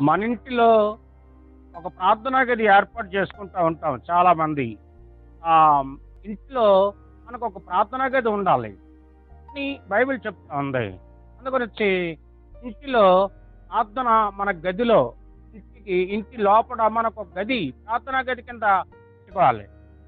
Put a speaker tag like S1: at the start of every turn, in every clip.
S1: మన ఇంటిలో ఒక ప్రార్థనా గది ఏర్పాటు చేసుకుంటూ ఉంటాం చాలా మంది ఇంట్లో మనకు ఒక ప్రార్థనా గది ఉండాలి. అని బైబిల్ చెప్తా ఉంది. అందుగురించి ఇంటిలో ప్రార్థన మన గదిలో ఇంటికి ఇంటి లోపల మనకు ఒక గది ప్రార్థనా గది కింద పెట్టుకోవాలి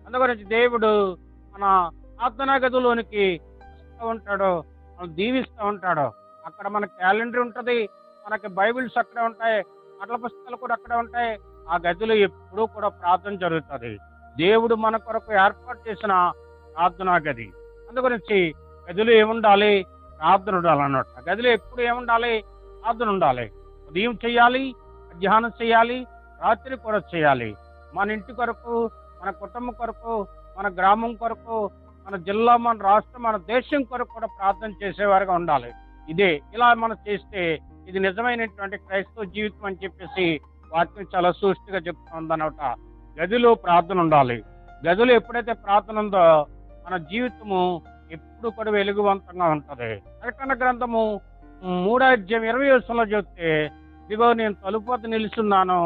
S1: అందుగురించి దేవుడు మన ప్రార్థనా గదిలోనికి వస్తూ ఉంటాడు మనం దీవిస్తూ ఉంటాడు. అక్కడ మన క్యాలెండర్ ఉంటుంది మనకి బైబిల్స్ అక్కడే ఉంటాయి. అట్ల పుస్తకాలు కూడా అక్కడే ఉంటాయి. ఆ గదిలో ఎప్పుడూ కూడా ప్రార్థన జరుగుతుంది. దేవుడు మన కొరకు ఏర్పాటు చేసిన ప్రార్థనా గది. అందుగురించి గదిలో ఏముండాలి? ప్రార్థన ఉండాలి అన్నమాట. గదిలో ఎప్పుడు ఏముండాలి? ప్రార్థన ఉండాలి. ఉదయం చేయాలి మధ్యాహ్నం చేయాలి రాత్రి కూడా చేయాలి. మన ఇంటి కొరకు మన కుటుంబం కొరకు మన గ్రామం కొరకు మన జిల్లా మన రాష్ట్రం మన దేశం కొరకు కూడా ప్రార్థన చేసేవారుగా ఉండాలి. ఇదే ఇలా మనం చేస్తే ఇది నిజమైనటువంటి క్రైస్తవ జీవితం అని చెప్పేసి వాక్యం చాలా సూష్టిగా చెప్తా గదిలో ప్రార్థన ఉండాలి. గదిలో ఎప్పుడైతే ప్రార్థన ఉందో మన జీవితము ఎప్పుడు కూడా వెలుగువంతంగా ఉంటుంది. ప్రకటన గ్రంథము మూడాధ్యం ఇరవై వర్షంలో చెప్తే ఇదిగో నేను తలుపు వద్ద నిలుస్తున్నాను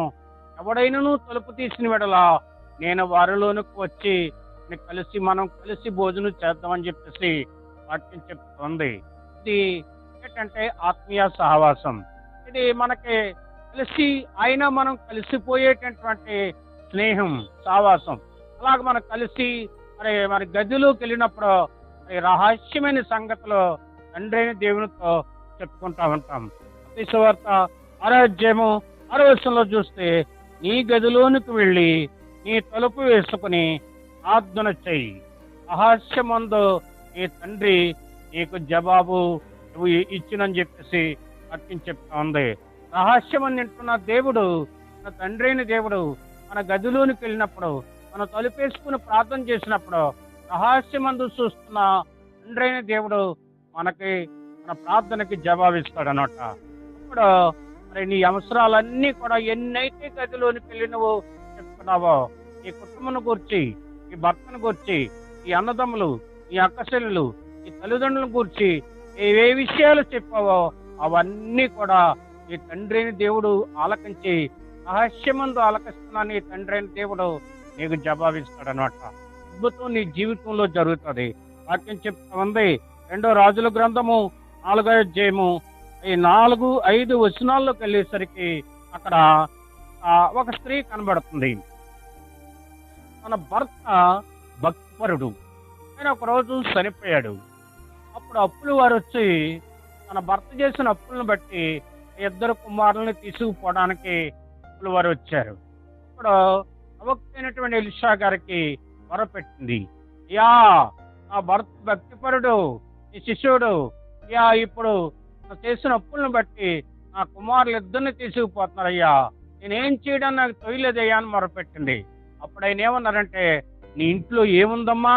S1: ఎవడైనను తలుపు తీసిన వెడలా నేను వారిలోనికి వచ్చి కలిసి మనం కలిసి భోజనం చేద్దామని చెప్పేసి వాక్యం చెప్తుంది. ఇది ఏంటంటే ఆత్మీయ సహవాసం. ఇది మనకి కలిసి అయినా మనం కలిసిపోయేటటువంటి స్నేహం సహవాసం. అలాగ మనం కలిసి మరి మరి గదిలోకి వెళ్ళినప్పుడు మరి రహస్యమైన సంగతులు తండ్రి అయిన దేవునితో చెప్పుకుంటా ఉంటాం. వార్త ఆరోగ్యము ఆరోగ్యంలో చూస్తే నీ గదిలోనికి వెళ్ళి నీ తలుపు వేసుకుని ప్రార్థన చెయ్యి. రహస్యమందు నీ తండ్రి నీకు జవాబు నువ్వు ఇచ్చినని చెప్పేసి వాక్యం చెప్తా ఉంది. రహస్యం తింటున్న దేవుడు మన తండ్రి అయిన దేవుడు మన గదిలోనికి వెళ్ళినప్పుడు మన తలుపేసుకుని ప్రార్థన చేసినప్పుడు రహస్యమందు చూస్తున్న తండ్రి అయిన దేవుడు మనకి మన ప్రార్థనకి జవాబిస్తాడు అనమాట అప్పుడు మరి నీ అవసరాలన్నీ కూడా ఎన్నైతే గదిలోనికి వెళ్ళి నువ్వు చెప్తున్నావో ఈ కుటుంబం గురించి ఈ భర్తను గురించి ఈ అన్నదమ్ములు ఈ అక్కశల్లు ఈ తల్లిదండ్రులను గురించి ఏవే విషయాలు చెప్పావో అవన్నీ కూడా ఈ తండ్రి దేవుడు ఆలకించి రహస్యమందు ఆలకిస్తున్న నీ తండ్రి అయిన దేవుడు నీకు జవాబిస్తాడు అనమాట అద్భుతం నీ జీవితంలో జరుగుతుంది. వాక్యం చెప్తా ఉంది. రెండో రాజుల గ్రంథము నాలుగో అధ్యాయము ఈ నాలుగు ఐదు వచనాల్లోకి వెళ్ళేసరికి అక్కడ ఒక స్త్రీ కనబడుతుంది. తన భర్త భక్తిపరుడు. ఆయన ఒకరోజు చనిపోయాడు. అప్పుడు అప్పులు వారు వచ్చి తన భర్త చేసిన అప్పులను బట్టి ఇద్దరు కుమారుల్ని తీసుకుపోవడానికి అప్పులు వారు వచ్చారు. ఇప్పుడు అవక్తైనటువంటి ఎలిషా గారికి మొరపెట్టింది యా నా భర్త భక్తిపరుడు నీ శిష్యుడు. యా ఇప్పుడు చేసిన అప్పులను బట్టి నా కుమారులు ఇద్దరిని తీసుకుపోతున్నారయ్యా నేనేం చేయడం నాకు తొయ్యలేదయ్యా అని మొరపెట్టింది అప్పుడు ఆయన ఏమన్నారంటే నీ ఇంట్లో ఏముందమ్మా?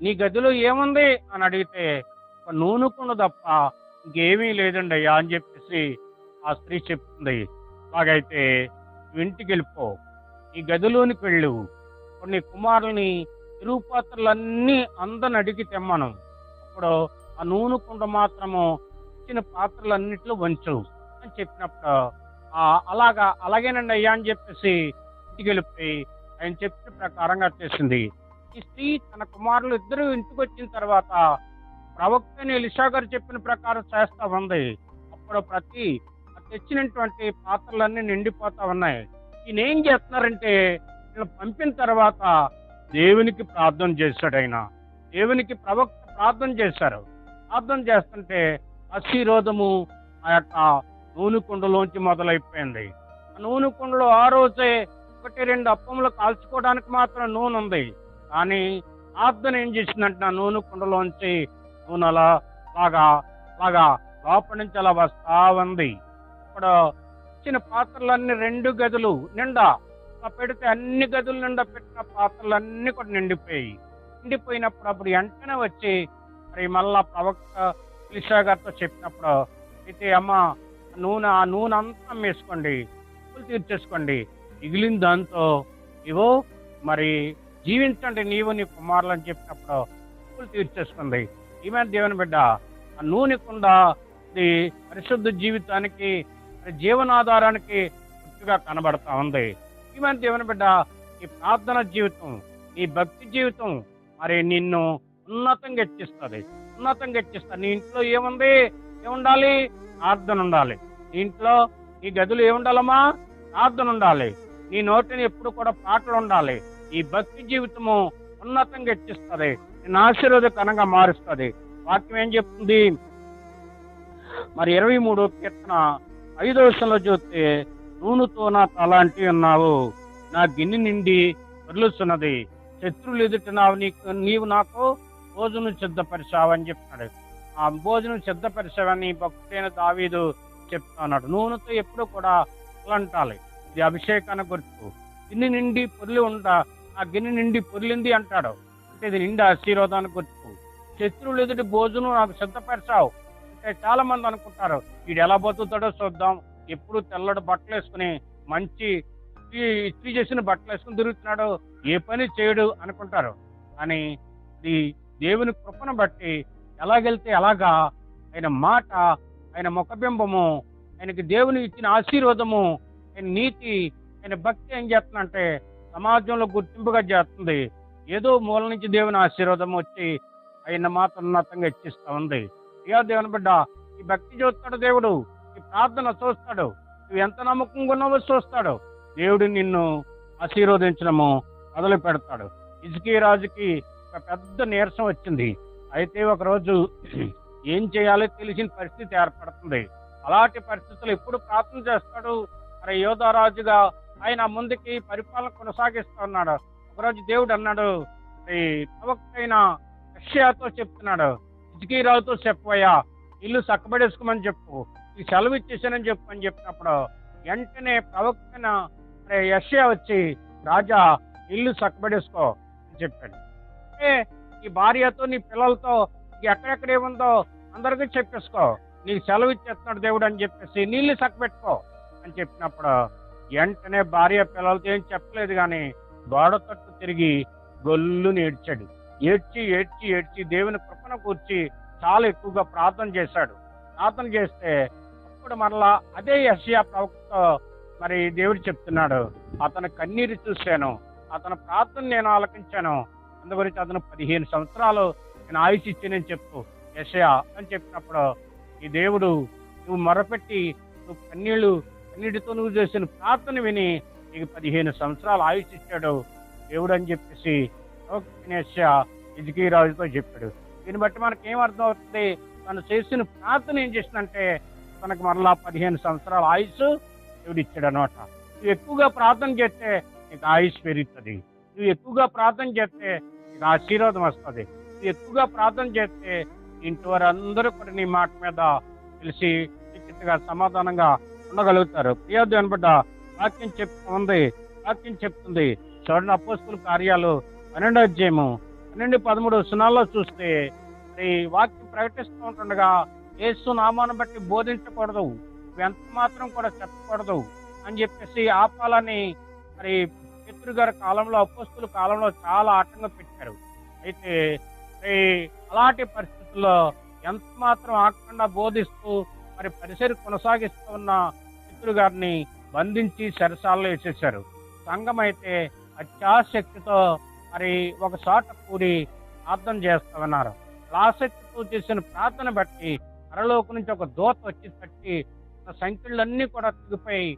S1: నీ గదిలో ఏముంది? అని అడిగితే ఒక నూనె కుండ తప్ప ఇంకేమీ లేదండి అయ్యా అని చెప్పేసి ఆ స్త్రీ చెప్తుంది. అలాగైతే ఇంటికి వెళ్ళిపో. ఈ గదిలోనికి వెళ్ళు. కొన్ని కుమారుని తిరుగుపాత్రలన్నీ అందరిని అడిగి తెమ్మను. అప్పుడు ఆ నూనె కుండ మాత్రము ఇచ్చిన పాత్రలన్నిట్లో వంచు అని చెప్పినప్పుడు ఆ అలాగా అలాగేనండి అయ్యా అని చెప్పేసి ఇంటికి వెళ్ళిపోయి ఆయన చెప్పిన ప్రకారంగా చేసింది. ఈ స్త్రీ తన కుమారులు ఇద్దరు ఇంటికి వచ్చిన తర్వాత ప్రవక్త అయిన ఎలిషా గారు చెప్పిన ప్రకారం చేస్తా ఉంది. అప్పుడు ప్రతి తెచ్చినటువంటి పాత్రలన్నీ నిండిపోతా ఉన్నాయి. ఈయన ఏం చేస్తున్నారంటే వీళ్ళు పంపిన తర్వాత దేవునికి ప్రార్థన చేశాడు ఆయన. దేవునికి ప్రవక్త ప్రార్థన చేశారు. ప్రార్థన చేస్తుంటే ఆశీర్వాదము ఆ యొక్క నూనె కుండలోంచి మొదలైపోయింది. ఆ నూనె కుండలో ఆ రోజే ఒకటి రెండు అప్పములు కాల్చుకోవడానికి మాత్రం నూనె ఉంది. కానీ ప్రార్థన ఏం చేసిందంటే ఆ నూనె కుండలోంచి నూనె అలా లాగా లాగా లోపల నుంచి అలా వస్తా ఉంది. ఇప్పుడు ఇచ్చిన పాత్రలన్నీ రెండు గదులు నిండా అలా పెడితే అన్ని గదుల నిండా పెట్టిన పాత్రలన్నీ కూడా నిండిపోయాయి. నిండిపోయినప్పుడు అప్పుడు వెంటనే వచ్చి మరి మళ్ళా ప్రవక్త ఎలీషా గారితో చెప్పినప్పుడు అయితే అమ్మ నూనె ఆ నూనె అంతా అమ్మేసుకోండి అప్పులు తీర్చేసుకోండి. మిగిలిన దాంతో ఇవో మరి జీవించండి నీవు నీ కుమారులు అని చెప్పినప్పుడు అప్పులు తీర్చేసుకుంది. ఈమె దేవుని బిడ్డ. ఆ నూనె కుండ ఇది పరిశుద్ధ జీవితానికి జీవనాధారానికి గుర్తుగా కనబడతా ఉంది. ఈమె దేవుని బిడ్డ ఈ ప్రార్థన జీవితం ఈ భక్తి జీవితం మరి నిన్ను ఉన్నతంగా హెచ్చిస్తుంది ఉన్నతంగా హెచ్చిస్తుంది నీ ఇంట్లో ఏముంది? ఏముండాలి? ప్రార్థన ఉండాలి. నీ ఇంట్లో నీ గదులు ఏముండాలమ్మా? ప్రార్థన ఉండాలి. నీ నోటిని ఎప్పుడు కూడా పాటలు ఉండాలి. ఈ భక్తి జీవితము ఉన్నతంగా హెచ్చిస్తుంది నిన్ను ఆశీర్వాదకరంగా మారుస్తుంది. వాక్యం ఏం చెప్తుంది? మరి ఇరవై మూడో కీర్తన ఐదో వర్షంలో చూస్తే నూనెతో నా తలాంటి ఉన్నావు నా గిన్నె నిండి వదులుతున్నది శత్రువులు ఎదుట నావు నీకు నీవు నాకు భోజనం సిద్ధపరిచావని చెప్తున్నాడు ఆ భోజనం సిద్ధపరిచావని భక్తుడైన దావీదు చెప్తున్నాడు. నూనెతో ఎప్పుడు కూడా అలంటాలి ఇది అభిషేకాన్ని గుర్తు. గిన్నె నిండి పొర్లి ఉండ ఆ గిన్నె నిండి పొర్లింది అంటాడు. అంటే ఇది నిండా ఆశీర్వాదాన్ని గుర్తు శత్రువులు ఎదుటి భోజనం నాకు సిద్ధపరిచావు. అంటే చాలా మంది అనుకుంటారు వీడు ఎలా బతుకుతాడో చూద్దాం. ఎప్పుడు తెల్లడు బట్టలు వేసుకుని మంచి ఇస్త్రీ చేసిన బట్టలు వేసుకుని తిరుగుతున్నాడు. ఏ పని చేయడు అనుకుంటారు. కానీ ఇది దేవుని కృపను బట్టి ఎలాగెళ్తే ఎలాగా ఆయన మాట ఆయన ముఖబింబము ఆయనకి దేవుని ఇచ్చిన ఆశీర్వాదము ఆయన నీతి ఆయన భక్తి ఏం చేస్తుందంటే సమాజంలో గుర్తింపుగా చేస్తుంది. ఏదో మూల నుంచి దేవుని ఆశీర్వాదం వచ్చి ఆయన మాత్రం ఉన్నతంగా ఇచ్చిస్తూ ఉంది. ఇక దేవుని బిడ్డ ఈ భక్తి చూస్తాడు దేవుడు ఈ ప్రార్థన చూస్తాడు నువ్వు ఎంత నమ్మకంగా ఉన్నావో చూస్తాడు. దేవుడు నిన్ను ఆశీర్వదించడము మొదలు పెడతాడు. ఇసుకీ రాజుకి ఒక పెద్ద నీరసం వచ్చింది. అయితే ఒకరోజు ఏం చేయాలో తెలిసిన పరిస్థితి ఏర్పడుతుంది. అలాంటి పరిస్థితులు ఎప్పుడు ప్రార్థన చేస్తాడు. మరి యోధారాజుగా ఆయన ముందుకి పరిపాలన కొనసాగిస్తూ ఉన్నాడు. ఒకరోజు దేవుడు అన్నాడు. ఈ ప్రవక్త అయిన రష్యాతో చెప్తున్నాడు ఇజ్కీరావుతో చెప్పవయ్యా ఇల్లు చక్కబడేసుకోమని చెప్పు. ఈ సెలవు ఇచ్చేసానని చెప్పు అని చెప్పినప్పుడు వెంటనే ప్రవక్తన యష్యా వచ్చి రాజా ఇల్లు చక్కబడేసుకో అని చెప్పాడు. అంటే ఈ భార్యతో నీ పిల్లలతో నీకు ఎక్కడెక్కడ ఏముందో అందరికీ చెప్పేసుకో. నీకు సెలవు ఇచ్చేస్తున్నాడు దేవుడు అని చెప్పేసి నీళ్ళు చక్కబెట్టుకో అని చెప్పినప్పుడు వెంటనే భార్య పిల్లలతో ఏం చెప్పలేదు కానీ గోడ తట్టు తిరిగి గొల్లుని ఏడ్చాడు ఏడ్చి ఏడ్చి ఏడ్చి దేవుని కృపణ కూర్చి చాలా ఎక్కువగా ప్రార్థన చేశాడు. ప్రార్థన చేస్తే అప్పుడు మరలా అదే యషియా ప్రవక్త మరి దేవుడు చెప్తున్నాడు అతను కన్నీరు చూశాను అతని ప్రార్థన నేను ఆలకించాను అందుగురించి అతను పదిహేను సంవత్సరాలు నేను ఆయుష్ ఇచ్చానని చెప్పు యషయా అని చెప్పినప్పుడు ఈ దేవుడు నువ్వు మొరపెట్టి నువ్వు కన్నీళ్ళు కన్నీటితో నువ్వు చేసిన ప్రార్థన విని నీకు పదిహేను సంవత్సరాలు ఆయుష్ ఇచ్చాడు దేవుడు అని చెప్పేసి ఇజకీ రాజుతో చెప్పాడు. దీన్ని బట్టి మనకి ఏం అర్థం అవుతుంది తను చేసిన ప్రార్థన ఏం చేసిందంటే తనకు మరలా పదిహేను సంవత్సరాల ఆయుష్ దేవుడు ఇచ్చాడు అనమాట నువ్వు ఎక్కువగా ప్రార్థన చేస్తే నీకు ఆయుష్ పెరుగుతుంది. నువ్వు ఎక్కువగా ప్రార్థన చేస్తే నీకు ఆశీర్వాదం వస్తుంది. నువ్వు ఎక్కువగా ప్రార్థన చేస్తే ఇంటి వారు అందరూ కూడా నీ మాట మీద తెలిసి సమాధానంగా ఉండగలుగుతారు. ప్రియాదు అనబడ్డ వాక్యం చెప్తుంది వాక్యం చెప్తుంది. చూడండి అపోస్తుల కార్యాలు పన్నెండో అధ్యాయము పన్నెండు పదమూడు సునాల్లో చూస్తే మరి వాక్యం ప్రకటిస్తూ ఉంటుండగా యేసు నామాన్ని బట్టి బోధించకూడదు ఎంత మాత్రం కూడా చెప్పకూడదు అని చెప్పేసి ఆపాలని మరి పితృగారి కాలంలో అపోస్తుల కాలంలో చాలా ఆటంకం పెట్టారు. అయితే మరి అలాంటి పరిస్థితుల్లో ఎంత మాత్రం ఆకుండా బోధిస్తూ మరి పరిసరి కొనసాగిస్తూ ఉన్న పితృగారిని గారిని బంధించి సరసాల్లో వేసేశారు. సంఘం అయితే అత్యాశక్తితో మరి ఒక చోట కూడి ప్రార్థన చేస్తామన్నారు. ఆసక్తితో చేసిన ప్రార్థన బట్టి అరలోకి నుంచి ఒక దోత వచ్చి తట్టి సంఖ్యలన్నీ కూడా తిగిపోయి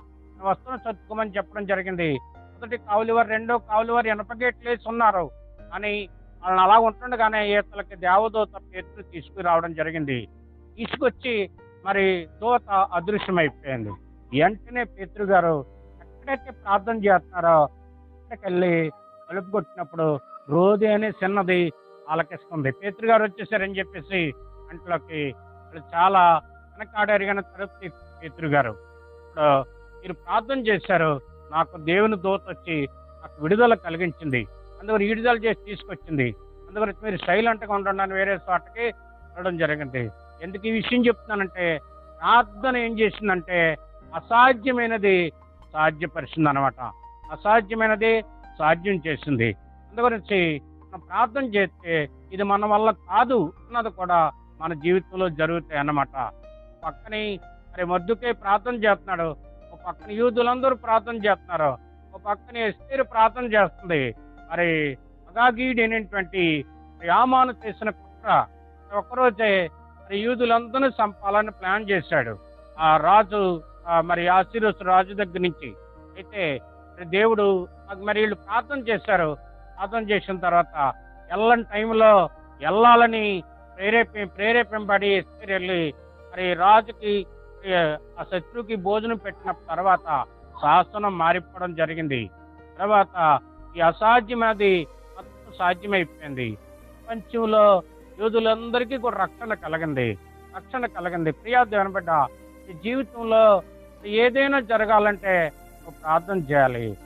S1: వస్త్రం చదువుకోమని చెప్పడం జరిగింది. మొదటి కావులివారు రెండో కావులివారు ఎనపగేట్లు వేసి ఉన్నారు. కానీ వాళ్ళని అలా ఉంటుండగానే ఈతలకి దేవదూత పేరు తీసుకురావడం జరిగింది. తీసుకొచ్చి మరి దూత అదృశ్యమైపోయింది. వెంటనే పేతురు గారు ఎక్కడైతే ప్రార్థన చేస్తున్నారో అక్కడికెళ్ళి కలుపు కొట్టినప్పుడు రోజు అనే చిన్నది ఆలకిస్తుంది. పేతురు గారు వచ్చేసారని చెప్పేసి అంట్లోకి వాళ్ళు చాలా వెనకాడారు కానీ తరుపతి పేతురు గారు. ఇప్పుడు మీరు ప్రార్థన చేశారు నాకు దేవుని దూత వచ్చి నాకు విడుదల కలిగించింది. అందుకని విడుదల చేసి తీసుకొచ్చింది. అందుకని మీరు సైలెంట్గా ఉండండి వేరే చోటకి వెళ్ళడం జరిగింది. ఎందుకు ఈ విషయం చెప్తున్నానంటే ప్రార్థన ఏం చేసిందంటే అసాధ్యమైనది సాధ్యపరిచింది అనమాట అసాధ్యమైనది సాధ్యం చేసింది. అందుగురించి మనం ప్రార్థన చేస్తే ఇది మన వల్ల కాదు అన్నది కూడా మన జీవితంలో జరుగుతాయి అన్నమాట. పక్కనే మరి మద్దుకే ప్రార్థన చేస్తున్నాడు. ఒక పక్కన యూదులందరూ ప్రార్థన చేస్తున్నారు. ఒక పక్కన ఎస్తేరు ప్రార్థన చేస్తుంది. మరి అగాగీడ్ అనేటువంటి యామాను చేసిన కుట్ర ఒక్కరోజే మరి యూదులందరినీ చంపాలని ప్లాన్ చేశాడు. ఆ రాజు మరి ఆశీర్వస్ రాజు దగ్గర నుంచి. అయితే దేవుడు మరి వీళ్ళు ప్రార్థన చేశారు. ప్రార్థన చేసిన తర్వాత వెళ్ళని టైంలో వెళ్ళాలని ప్రేరేపి ప్రేరేపింపబడి వెళ్ళి మరి రాజుకి ఆ శత్రువుకి భోజనం పెట్టిన తర్వాత శాసనం మారిపోవడం జరిగింది. తర్వాత ఈ అసాధ్యమది మొత్తం సాధ్యమైపోయింది. ప్రపంచంలో యోధులందరికీ కూడా రక్షణ కలిగింది. రక్షణ కలిగింది. ప్రియా అనబడ్డ ఈ జీవితంలో ఏదైనా జరగాలంటే నువ్వు ప్రార్థన చేయాలి.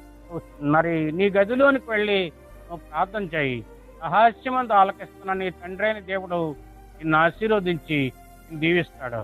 S1: మరి నీ గదిలోనికి వెళ్ళి నువ్వు ప్రార్థన చేయి. రహస్యమంతా ఆలకిస్తున్న నీ తండ్రి అయిన దేవుడు నిన్ను ఆశీర్వదించి దీవిస్తాడు.